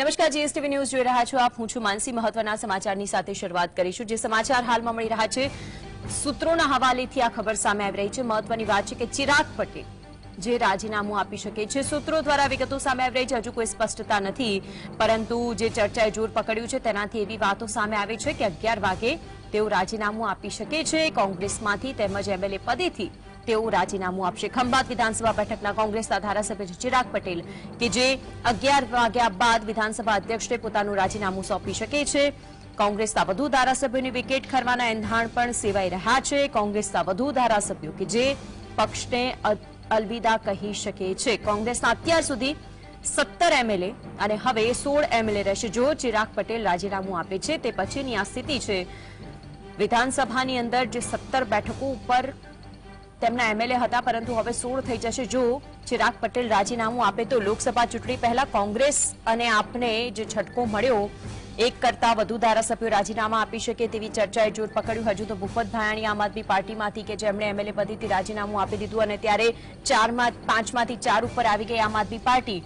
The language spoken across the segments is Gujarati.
નમસ્કાર, જીએસટીવી ન્યૂઝ જોઈ રહ્યા છો આપ. હું છું માનસી. મહત્વના સમાચારની સાથે શરૂઆત કરીશું. જે સમાચાર હાલમાં મળી રહ્યા છે, સૂત્રોના હવાલેથી આ ખબર સામે આવી રહી છે. મહત્વની વાત છે કે ચિરાગ પટેલ જે રાજીનામું આપી શકે છે. સૂત્રો દ્વારા વિગતો સામે આવી રહી છે. હજુ કોઈ સ્પષ્ટતા નથી, પરંતુ જે ચર્ચાએ જોર પકડ્યું છે તેનાથી એવી વાતો સામે આવે છે કે અગિયાર વાગે તેઓ રાજીનામું આપી શકે છે. કોંગ્રેસમાંથી તેમજ એમએલએ પદેથી તેઓ રાજીનામું આપશે. ખંભાત વિધાનસભા બેઠકના કોંગ્રેસના ધારાસભ્ય ચિરાગ પટેલ કે જે અગિયાર વાગ્યા બાદ વિધાનસભા અધ્યક્ષને પોતાનું રાજીનામું સોંપી શકે છે. કોંગ્રેસના વધુ ધારાસભ્યોની વિકેટ ખરવાના એંધાણ પણ સેવાઈ રહ્યા છે. કોંગ્રેસના વધુ ધારાસભ્યો કે જે પક્ષને અલવિદા કહી શકે છે. કોંગ્રેસના અત્યાર સુધી સત્તર એમએલએ અને હવે સોળ એમએલએ રહેશે. જો ચિરાગ પટેલ રાજીનામું આપે છે, તે પછીની આ સ્થિતિ છે. વિધાનસભાની અંદર જે સત્તર બેઠકો ઉપર તેમના એમએલએ હતા, પરંતુ હવે સોળ થઈ જશે. જો ચિરાગ પટેલ રાજીનામું આપે તો લોકસભા ચૂંટણી પહેલા કોંગ્રેસ અને આપને જે છટકો મળ્યો, એક કરતા વધુ ધારાસભ્યો રાજીનામા આપી શકે તેવી ચર્ચાએ જોર પકડ્યું. હજુ તો ભૂપત ભાયાણી આમ આદમી પાર્ટીમાંથી કે જેમણે એમએલએ પદેથી રાજીનામું આપી દીધું અને ત્યારે ચારમાં, પાંચમાંથી ચાર ઉપર આવી ગઈ આમ આદમી પાર્ટી.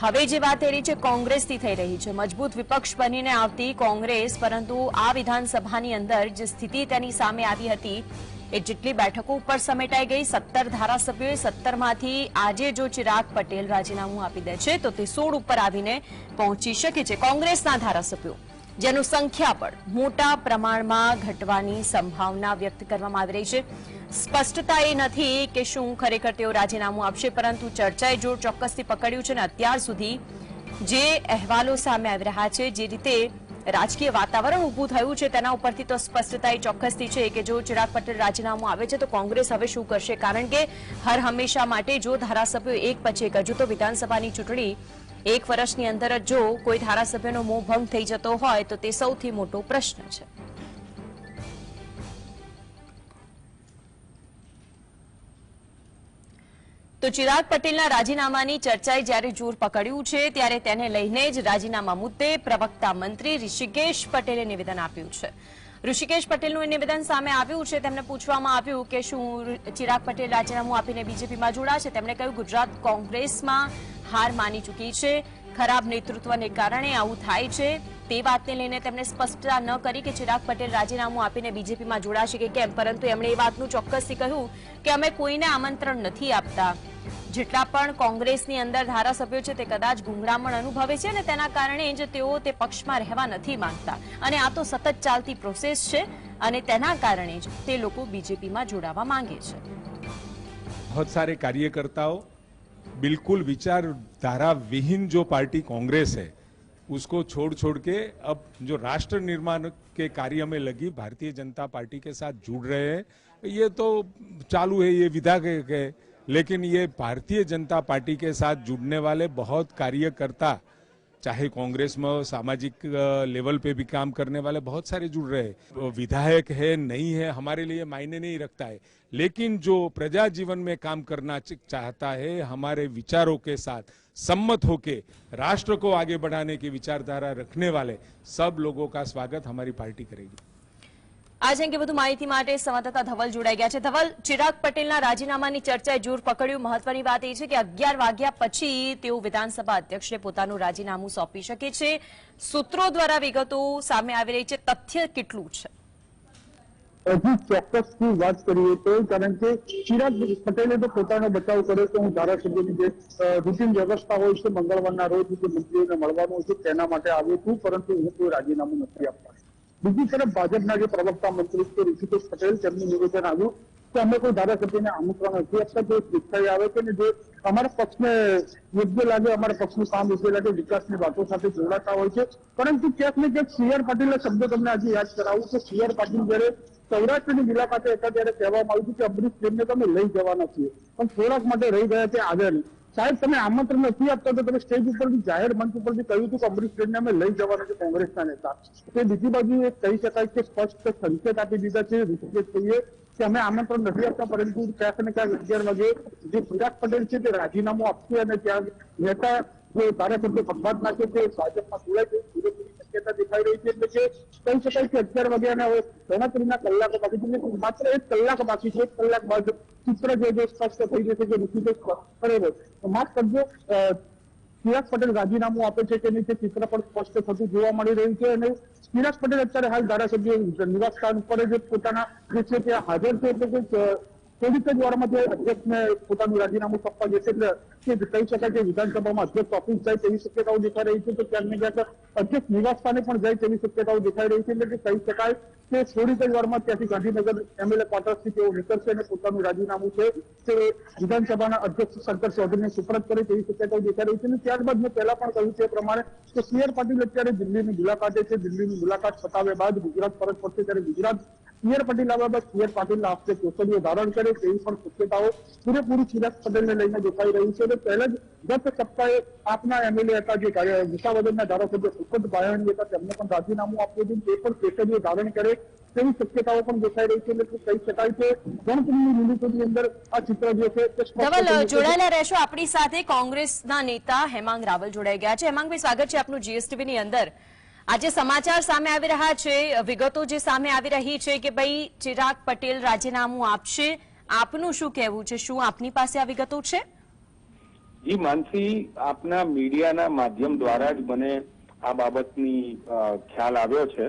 હવે જે વાત એ છે, કોંગ્રેસથી થઈ રહી છે. મજબૂત વિપક્ષ બનીને આવતી કોંગ્રેસ, પરંતુ આ વિધાનસભાની અંદર જે સ્થિતિ તેની સામે આવી હતી એ જેટલી બેઠકો ઉપર સમેટાઈ ગઈ, સત્તર ધારાસભ્યોએ સત્તરમાંથી આજે જો ચિરાગ પટેલ રાજીનામું આપી દે છે, તો તે સોળ ઉપર આવીને પહોંચી શકે છે કોંગ્રેસના ધારાસભ્યો. જેનું સંખ્યા પણ મોટા પ્રમાણમાં ઘટવાની સંભાવના વ્યક્ત કરવામાં આવી રહી છે. સ્પષ્ટતા એ નથી કે શું ખરેખર તેઓ રાજીનામું આપશે, પરંતુ ચર્ચાએ જોર ચોક્કસથી પકડ્યું છે અને અત્યાર સુધી જે અહેવાલો સામે આવી રહ્યા છે, જે રીતે રાજકીય વાતાવરણ ઊભું થયું છે, તેના ઉપરથી તો સ્પષ્ટતા એ ચોક્કસથી છે કે જો ચિરાગ પટેલ રાજીનામું આવે છે, તો કોંગ્રેસ હવે શું કરશે? કારણ કે હર હંમેશા માટે જો ધારાસભ્યો એક પછી એક, હજુ તો વિધાનસભાની ચૂંટણી એક વર્ષની અંદર જ જો કોઈ ધારાસભ્યનો મોહ ભંગ થઈ જતો હોય, તો તે સૌથી મોટો પ્રશ્ન છે. તો ચિરાગ પટેલના રાજીનામાની ચર્ચાએ જ્યારે જોર પકડ્યું છે, ત્યારે તેને લઈને જ રાજીનામા મુદ્દે પ્રવક્તા મંત્રી ઋષિકેશ પટેલે નિવેદન આપ્યું છે. ઋષિકેશ પટેલનું એ નિવેદન સામે આવ્યું છે. તેમને પૂછવામાં આવ્યું કે શું ચિરાગ પટેલ રાજીનામું આપીને બીજેપીમાં જોડાશે તેમણે કહ્યું, ગુજરાત કોંગ્રેસમાં હાર માની ચૂકી છે. ખરાબ નેતૃત્વને કારણે આવું થાય છે. તે વાતને લઈને તેમણે સ્પષ્ટતા ન કરી કે ચિરાગ પટેલ રાજીનામું આપીને બીજેપીમાં જોડાશે કે કેમ. પરંતુ એમણે એ વાતનું ચોક્કસથી કહ્યું કે અમે કોઈને આમંત્રણ નથી આપતા. જેટલા પણ કોંગ્રેસની અંદર ધારાસભ્યો છે તે કદાચ ગુંગળામણ અનુભવે છે અને તેના કારણે જ તેઓ તે પક્ષમાં રહેવા નથી માંગતા અને આ તો સતત ચાલતી પ્રોસેસ છે અને તેના કારણે જ તે લોકો બીજેપીમાં જોડાવા માંગે છે बहुत सारे कार्यकर्ताओं बिल्कुल विचारधारा विहीन जो पार्टी कांग्रेस है उसको छोड़ छोड़ के अब जो राष्ट्र निर्माण के कार्य में लगी भारतीय जनता पार्टी के साथ जुड़ रहे हैं ये तो चालू है ये विधा के, के लेकिन ये भारतीय जनता पार्टी के साथ जुड़ने वाले बहुत कार्यकर्ता, चाहे कांग्रेस में सामाजिक लेवल पे भी काम करने वाले बहुत सारे जुड़ रहे हैं। विधायक है, नहीं है, हमारे लिए मायने नहीं रखता है। लेकिन जो प्रजा जीवन में काम करना चाहता है, हमारे विचारों के साथ, सम्मत होके, राष्ट्र को आगे बढ़ाने की विचारधारा रखने वाले, सब लोगों का स्वागत हमारी पार्टी करेगी। આજે અંગે વધુ માહિતી માટે સંવાદદાતા ધવલ જોડાઈ ગયા છે. ધવલ, ચિરાગ પટેલના રાજીનામાની ચર્ચાએ જોર પકડ્યું. મહત્વની વાત એ છે કે અગિયાર વાગ્યા પછી તેઓ વિધાનસભા અધ્યક્ષને પોતાનું રાજીનામું સોંપી શકે છે. સૂત્રો દ્વારા વિગતો સામે આવી રહી છે. તથ્ય કેટલું છે? હજી ચોક્કસથી વાત કરીએ તો, કારણ કે ચિરાગ પટેલે તો પોતાનો બચાવ કર્યો કે હું ધારાસભ્યની જે રૂટીન વ્યવસ્થા હોય છે, મંગળવારના રોજ જે મંત્રીઓને મળવાનું હોય છે, તેના માટે આવ્યો છું. પરંતુ હું કોઈ રાજીનામું નથી આપવા બીજી તરફ ભાજપના જે પ્રવક્તા મંત્રી છે ઋષિકેશ પટેલ, તેમનું નિવેદન આવ્યું કે અમે કોઈ ધારાસભ્યને આમંત્રણ નથી આપતા, જે દેખાઈ આવે છે ને જે અમારા પક્ષને યોગ્ય લાગે, અમારા પક્ષનું કામ યોગ્ય લાગે, વિકાસની વાતો સાથે જોડાતા હોય છે. પરંતુ ક્યાંક ને ક્યાંક સી આર પાટીલના શબ્દો તમને આજે યાદ કરાવું કે સી આર પાટીલ જયારે સૌરાષ્ટ્રની મુલાકાતે હતા ત્યારે કહેવામાં આવ્યું કે અમૃત પ્રેમને તમે લઈ જવાના છીએ. પણ થોડાક માટે રહી ગયા તે આગળ સાહેબ, તમે આમંત્રણ નથી આપતા તો તમે સ્ટેજ ઉપરથી જાહેર મંચ ઉપરથી કહ્યું હતું કે અમરીશ પ્રેમને અમે લઈ જવાના છે કોંગ્રેસના નેતા. તે બીજી બાજુ એ કહી શકાય કે સ્પષ્ટ સંકેત આપી દીધા છે ઋષિકેશભાઈએ કે અમે આમંત્રણ નથી આપતા, પરંતુ ક્યાંક ને ક્યાંક અગિયાર વાગે જે ચિરાગ પટેલ છે તે રાજીનામું આપશે અને ત્યાં નેતા જે ધારાસભ્ય ખંભાત નાખે તે ભાજપમાં જોડાય છે. શક્યતા દેખાઈ રહી છે એટલે કે કહી શકાય કે અગિયાર વાગ્યાના હવે ગણતરીના કલાકો બાકી છે માત્ર એક કલાક બાકી છે, એક કલાક બાદ ચિત્ર જે જે સ્પષ્ટ થઈ જશે કે ઋષિકેશ કરેલો તો માફ કરજો ચિરાગ પટેલ રાજીનામું આપે છે કે નહીં તે ચિત્ર પણ સ્પષ્ટ થતું જોવા મળી રહ્યું છે અને ચિરાગ પટેલ અત્યારે હાલ ધારાસભ્ય નિવાસ સ્થાન ઉપર જ પોતાના જે છે ત્યાં હાજર છે, એટલે કે થોડીક જ વારમાં તે અધ્યક્ષને પોતાનું રાજીનામું સોંપવા જશે એટલે કે કહી શકાય કે વિધાનસભામાં અધ્યક્ષ ઓફિસ જાય તેવી શક્યતાઓ દેખાઈ રહી છે, તો ક્યાંક ને અધ્યક્ષ નિવાસ સ્થાને પણ જાય તેવી શક્યતાઓ દેખાઈ રહી છે, એટલે કે કહી શકાય કે થોડીક જ વારમાં ત્યાંથી ગાંધીનગર એમએલએ ક્વાર્ટર્સથી તેઓ નીકળશે અને પોતાનું રાજીનામું છે, તે વિધાનસભાના અધ્યક્ષ શંકર ચૌધરીને સુપરત કરે તેવી શક્યતાઓ દેખાઈ રહી છે. અને ત્યારબાદ મેં પહેલા પણ કહ્યું છે એ પ્રમાણે કે સી પાટીલ અત્યારે દિલ્હીની મુલાકાતે છે. દિલ્હીની મુલાકાત પતાવ્યા બાદ ગુજરાત પરત ફરશે ત્યારે ગુજરાત સીઆર પટેલ આવ્યા બાદ સીઆર પાટીલના હસ્તે કોસડીઓ ધારણ કરે તેવી પણ શક્યતાઓ પૂરેપૂરી ચિરાગ પટેલને લઈને દેખાઈ રહી છે અને પહેલા જ ગત સપ્તાહે આપના એમએલએ હતા જે કાર્ય- ધારાસભ્ય સુખદ બાયણી હતા તેમને પણ રાજીનામું આપ્યું હતું. તે પણ કોસડીઓ ધારણ કરે તેવી શક્યતાઓ પણ દેખાઈ રહી છે એટલે કહી શકાય છે ગણતરીની મિનિટોની અંદર આ ચિત્ર જે છે ધવલ જોડાયેલા રહેશો આપણી સાથે કોંગ્રેસના નેતા હેમાંગ રાવલ જોડાઈ ગયા છે. હેમાંગભાઈ સ્વાગત છે આપનું જીએસટીવી ની અંદર. આજે સમાચાર સામે આવી રહ્યા છે. વિગતો જે સામે આવી રહી છે કે ભાઈ ચિરાગ પટેલ રાજીનામું આપશે. આપનું શું કહેવું છે? શું આપની પાસે આ વિગતો છે? જી માનસી આપના મીડિયાના માધ્યમ દ્વારા જ મને આ બાબતની ખ્યાલ આવ્યો છે.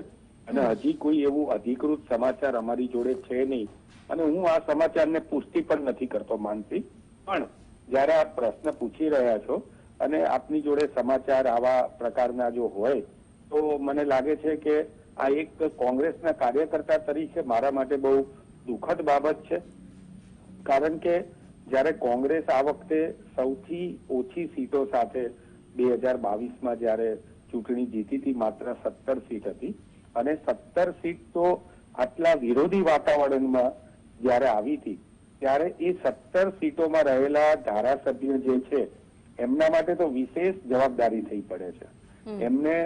અને હજી કોઈ એવું અધિકૃત સમાચાર અમારી જોડે છે નહીં. અને હું આ સમાચારને પુષ્ટિ પણ નથી કરતો માનસી. પણ જ્યારે આ પ્રશ્ન પૂછી રહ્યા છો અને આપની જોડે સમાચાર આવા પ્રકારના જો હોય તો મને લાગે છે કે આ એક કોંગ્રેસના કાર્યકર્તા તરીકે મારા માટે બહુ દુઃખદ બાબત છે. કારણ કે જ્યારે કોંગ્રેસ આ વખતે સૌથી ઓછી સીટો સાથે બે હજાર બાવીસમાં જ્યારે ચૂંટણી જીતી હતી માત્ર સત્તર સીટ હતી. અને સત્તર સીટ તો આટલા વિરોધી વાતાવરણમાં જ્યારે આવી હતી ત્યારે એ સત્તર સીટોમાં રહેલા ધારાસભ્યો જે છે એમના માટે તો વિશેષ જવાબદારી થઈ પડે છે. એમને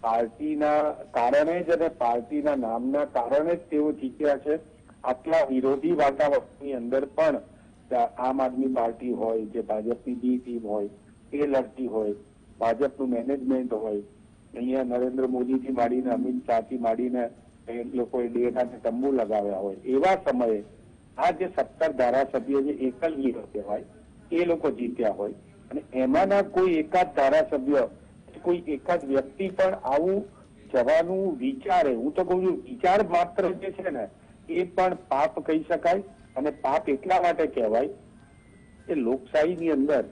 પાર્ટીના કારણે જ અને પાર્ટીના નામના કારણે જ તેઓ જીત્યા છે. આટલા વિરોધી વાતાવરણની અંદર પણ આમ આદમી પાર્ટી હોય, જે ભાજપની બી ટીમ હોય, એ લડતી હોય, ભાજપનું મેનેજમેન્ટ હોય, અહીંયા નરેન્દ્ર મોદીથી માંડીને, અમિત શાહથી માંડીને, એ લોકોએ અને તંબુ લગાવ્યા હોય, એવા સમયે આ જે સત્તર ધારાસભ્યો જે એકલ વીરો કહેવાય, એ લોકો જીત્યા હોય. અને એમાંના કોઈ એકાદ ધારાસભ્ય કોઈ એકાદ વ્યક્તિ પણ આવું જવાનું વિચારે, હું તો કહું છું, વિચાર માત્ર જે છે ને, એ પણ પાપ કહી શકાય અને પાપ એટલા માટે કહેવાય કે લોકશાહીની અંદર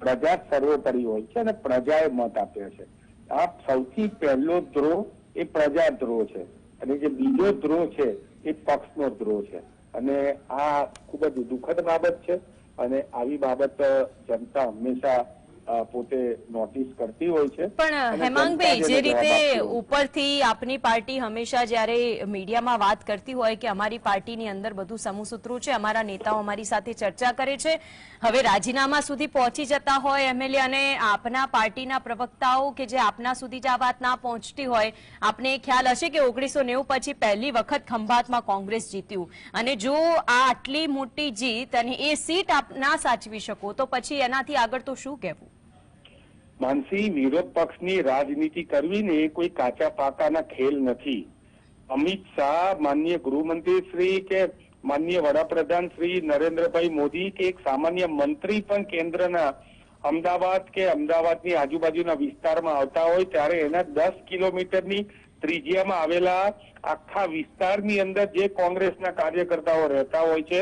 પ્રજા સર્વોપરી હોય છે અને પ્રજાએ મત આપ્યો છે. આ સૌથી પહેલો દ્રોહ એ પ્રજા દ્રોહ છે અને જે બીજો દ્રોહ છે એ પક્ષનો દ્રોહ છે. અને આ ખૂબ જ દુઃખદ બાબત છે અને આવી બાબત જનતા હંમેશા પોતે નોટિસ કરતી હોય છે. પણ હેમાંગભાઈ જે રીતે ઉપરથી આપની પાર્ટી હંમેશા જ્યારે મીડિયામાં વાત કરતી હોય કે અમારી પાર્ટીની અંદર બધું સમૂહસૂત્રો છે અમારા નેતાઓ અમારી સાથે ચર્ચા કરે છે હવે રાજીનામા સુધી પહોંચી જતા હોય એમએલએ અને આપના પાર્ટીના પ્રવક્તાઓ કે જે આપના સુધી જ આ વાત ના પહોંચતી હોય આપને ખ્યાલ હશે કે ઓગણીસો નેવું પછી પહેલી વખત ખંભાતમાં કોંગ્રેસ જીત્યું. અને જો આ આટલી મોટી જીત અને એ સીટ આપ ના સાચવી શકો તો પછી એનાથી આગળ તો શું કહેવું? માનસી વિરોધ પક્ષની રાજનીતિ કરવીને કોઈ કાચા પાકાના ખેલ નથી. અમિત શાહ માનનીય ગૃહમંત્રી શ્રી કે માન્ય વડાપ્રધાન શ્રી નરેન્દ્રભાઈ મોદી કે એક સામાન્ય મંત્રી પણ કેન્દ્રના અમદાવાદ કે અમદાવાદની આજુબાજુના વિસ્તારમાં આવતા હોય ત્યારે એના દસ કિલોમીટરની ત્રિજ્યામાં આવેલા આખા વિસ્તારની અંદર જે કોંગ્રેસના કાર્યકર્તાઓ રહેતા હોય છે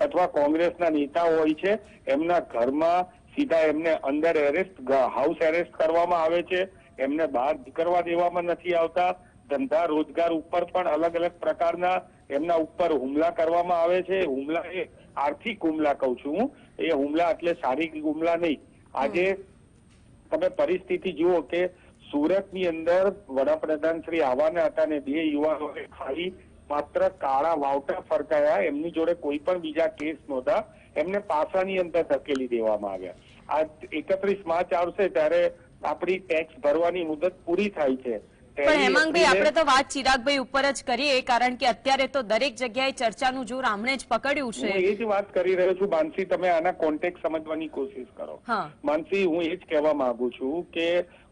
અથવા કોંગ્રેસના નેતાઓ હોય છે, એમના ઘરમાં સીધા એમને અંદર એરેસ્ટ હાઉસ એરેસ્ટ કરવામાં આવે છે. એમને બહાર નીકળવા દેવામાં નથી આવતા. ધંધા રોજગાર ઉપર પણ અલગ અલગ પ્રકારના એમના ઉપર હુમલા કરવામાં આવે છે. હુમલા એ આર્થિક હુમલા કહું છું હું. એ હુમલા એટલે શારીરિક હુમલા નહીં. આજે તમે પરિસ્થિતિ જુઓ કે સુરતની અંદર વડાપ્રધાન શ્રી આવવાના હતા ને બે યુવાનોએ ખાલી માત્ર કાળા વાવટા ફરકાયા. એમની જોડે કોઈ પણ બીજા કેસ નહોતા. એમને પાસાની અંદર ધકેલી દેવામાં આવ્યા. આ એકત્રીસ માર્ચ આવશે ત્યારે આપણી ટેક્સ ભરવાની મુદત પૂરી થાય છે. પણ હેમાંગભાઈ આપણે તો વાત ચિરાગભાઈ ઉપર જ કરીએ કારણ કે અત્યારે તો દરેક જગ્યાએ ચર્ચાનું જોર આમણે જ પકડ્યું છે. એ જ વાત કરી રહ્યો છું માનસી તમે આના કોન્ટેક્ટ સમજવાની કોશિશ કરો. માનસી હું એ જ કહેવા માંગુ છું કે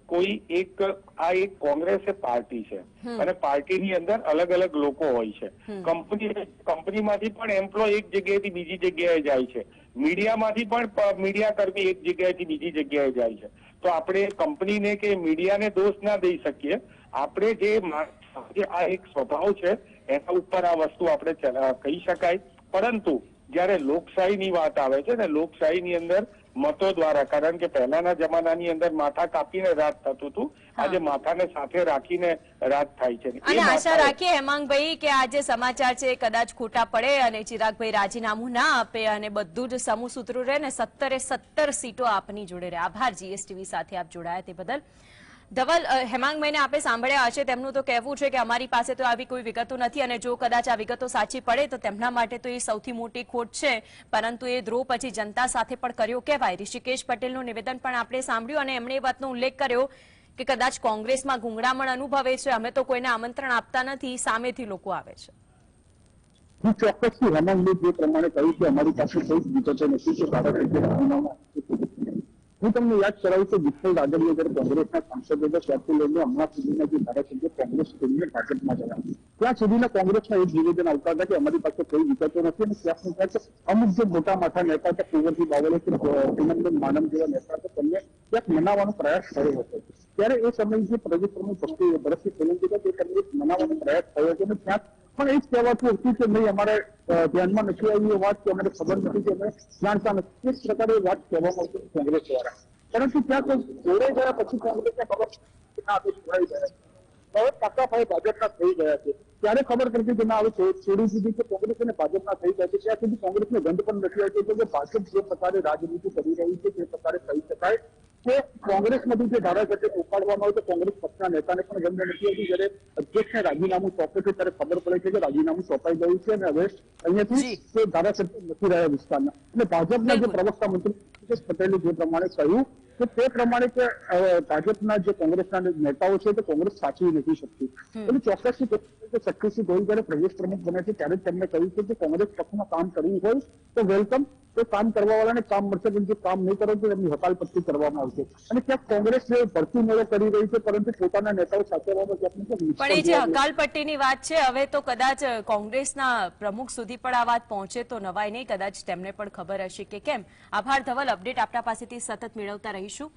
કોઈ એક આ એક કોંગ્રેસ એ પાર્ટી છે. અને પાર્ટીની અંદર અલગ અલગ લોકો હોય છે. કંપની કંપનીમાંથી પણ એમ્પ્લોય એક જગ્યાએથી બીજી જગ્યાએ જાય છે. મીડિયામાંથી પણ મીડિયા કર્મી એક જગ્યાએથી બીજી જગ્યાએ જાય છે. તો આપણે કંપનીને કે મીડિયાને દોષ ના દઈ શકીએ. આપણે જે આ એક સ્વભાવ છે એના ઉપર આ વસ્તુ આપણે કહી શકાય. પરંતુ જ્યારે લોકશાહીની વાત આવે છે ને લોકશાહીની અંદર મતો દ્વારા કારણ કે પહેલાના જમાનાની અંદર માથા કાપીને રાત થતું હતું આજે માથાને સાથે રાખીને રાત થાય છે. અને આશા રાખીએ હેમાંગભાઈ કે આ જે સમાચાર છે કદાચ ખોટા પડે અને ચિરાગભાઈ રાજીનામું ના આપે અને બધું જ સમૂહ સૂત્રો રહે ને સત્તરે સત્તર સીટો આપની જોડે રહે. આભાર જીએસટીવી સાથે આપ જોડાયા તે બદલ. ધવલ હેમાંગ હેમાંગભાઈને આપે સાંભળ્યા હશે, તેમનું તો કહેવું છે કે અમારી પાસે તો આવી કોઈ વિગતો નથી અને જો કદાચ આ વિગતો સાચી પડે તો તેમના માટે તો એ સૌથી મોટી ખોટ છે. પરંતુ એ ધ્રુવ પછી જનતા સાથે પણ કર્યો કહેવાય. ઋષિકેશ પટેલનું નિવેદન પણ આપણે સાંભળ્યું અને એમણે એ વાતનો ઉલ્લેખ કર્યો કે કદાચ કોંગ્રેસમાં ગુંગળામણ અનુભવે છે. અમે તો કોઈને આમંત્રણ આપતા નથી. સામેથી લોકો આવે છે. હું ચોક્કસથી જે પ્રમાણે કહ્યું કે અમારી પાસે કોઈ વિગતો નથી. હું તમને યાદ કરાવું કે વિઠ્ઠલ રાદડિયા જ્યારે કોંગ્રેસના સાંસદ હતા, ત્યારથી લઈને હમણાં સુધીના જે ધારાસભ્ય કોંગ્રેસ છોડીને ભાજપમાં ગયા ત્યાં સુધીના કોંગ્રેસના એક નિવેદન આવતા હતા કે અમારી પાસે કોઈ વિગતો નથી અને ક્યાંક ને અમુક જે મોટા માથા નેતા હતા કુંવરજી બાવળે કે પિનંદન માનમ જેવા નેતા હતા તેમને ક્યાંક મનાવવાનો પ્રયાસ થયો હતો. ત્યારે એ સમયે જે પ્રદેશ પક્ષી ભરતસિંહ સોલંકી હતા તે તેમને મનાવવાનો પ્રયાસ થયો હતો અને ક્યાંક પણ એ જ કહેવાતું હતું કે નહીં અમારે ધ્યાનમાં નથી આવી એ વાત કે અમને ખબર નથી કે અમે જાણતા નથી. એ પ્રકારે વાત કહેવામાં આવતી કોંગ્રેસ દ્વારા. પરંતુ ત્યાં કોઈ જોડાઈ ગયા પછી કોંગ્રેસને ખબર ના જોડાઈ ગયા. હવે પાકા ભાઈ ભાજપના થઈ ગયા છે ત્યારે ખબર પડતી કે હવે છો- છોડી દીધી કે કોંગ્રેસ અને ભાજપના થઈ ગયા છે. ત્યાં સુધી કોંગ્રેસને ગંધ પણ નથી આવતી કે ભાજપ જે પ્રકારે રાજનીતિ કરી રહી છે, તે પ્રકારે કહી શકાય કે કોંગ્રેસમાંથી જે ધારાસભ્ય ઉપાડવામાં આવે તો કોંગ્રેસ પક્ષના નેતાને પણ ગમે નથી આવતી જ્યારે અધ્યક્ષને રાજીનામું સોંપે છે ત્યારે ખબર પડે છે કે રાજીનામું સોંપાઈ ગયું છે અને હવે અહીંયાથી તે ધારાસભ્ય નથી રહ્યા વિસ્તારના. અને ભાજપના જે પ્રવક્તા મંત્રી ઋષિકેશ પટેલે જે પ્રમાણે કહ્યું કે તે પ્રમાણે કે ભાજપના જે કોંગ્રેસના નેતાઓ છે તે કોંગ્રેસ સાચવી નથી શકતી. એટલે ચોક્કસથી શક્તિસિંહ ગોહિલ જયારે પ્રદેશ પ્રમુખ બને છે ત્યારે જ તેમણે કહ્યું છે કે કોંગ્રેસ પક્ષમાં કામ કરવું હોય તો વેલકમ. તો કામ કરવા વાળાને કામ મળશે પણ જો કામ નહીં કરો તો એમની હકાલપટ્ટી કરવામાં આવશે. અને ક્યાંક કોંગ્રેસ જે ભરતી મેળો કરી રહી છે પરંતુ પોતાના નેતાઓ સાચવવામાં ક્યાંક પણ એ જે. હકાલપટ્ટીની વાત છે હવે તો કદાચ કોંગ્રેસના પ્રમુખ સુધી પણ આ વાત પહોંચે તો નવાય નહીં કદાચ તેમને પણ ખબર હશે કે કેમ. આભાર ધવલ અપડેટ આપણા પાસેથી સતત મેળવતા રહીશું.